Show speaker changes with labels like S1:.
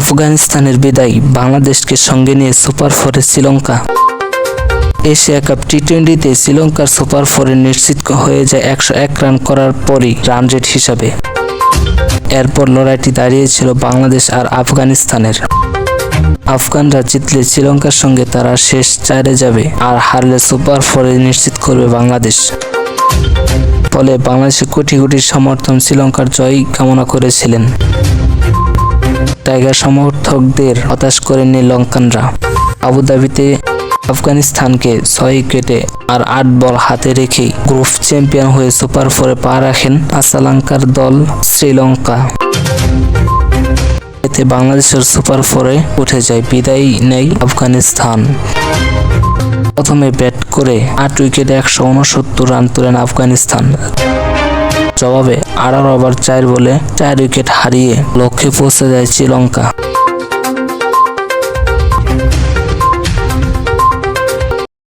S1: আফগানিস্তানের বিদায়, বাংলাদেশকে সঙ্গে নিয়ে সুপার ফোরে শ্রীলঙ্কা। এশিয়া কাপ টি টোয়েন্টিতে শ্রীলঙ্কার সুপার ফোরে নিশ্চিত হয়ে যায় একশো এক রান করার পরই রান রেট হিসাবে। এরপর লড়াইটি দাঁড়িয়েছিল বাংলাদেশ আর আফগানিস্তানের। আফগানরা জিতলে শ্রীলঙ্কার সঙ্গে তারা শেষ চারে যাবে আর হারলে সুপার ফোরে নিশ্চিত করবে বাংলাদেশ। ফলে বাংলাদেশের কোটি কোটি সমর্থন শ্রীলঙ্কার জয় কামনা করেছিলেন। টাইগার সমর্থকদের হতাশ করেননি লঙ্কানরা। আবুধাবিতে আফগানিস্তানকে ছয় উইকেটে আর আট বল হাতে রেখেই গ্রুপ চ্যাম্পিয়ন হয়ে সুপার ফোরে পা রাখেন আসালাঙ্কার দল শ্রীলঙ্কা। এতে বাংলাদেশের সুপার ফোরে উঠে যায় বিদায় নেই আফগানিস্তান। প্রথমে ব্যাট করে আট উইকেটে একশো উনসত্তর রান তোলেন আফগানিস্তান। জবাবে আঠারো ওভার চার বলে চার উইকেট হারিয়ে লক্ষ্যে পৌঁছে যায় শ্রীলঙ্কা।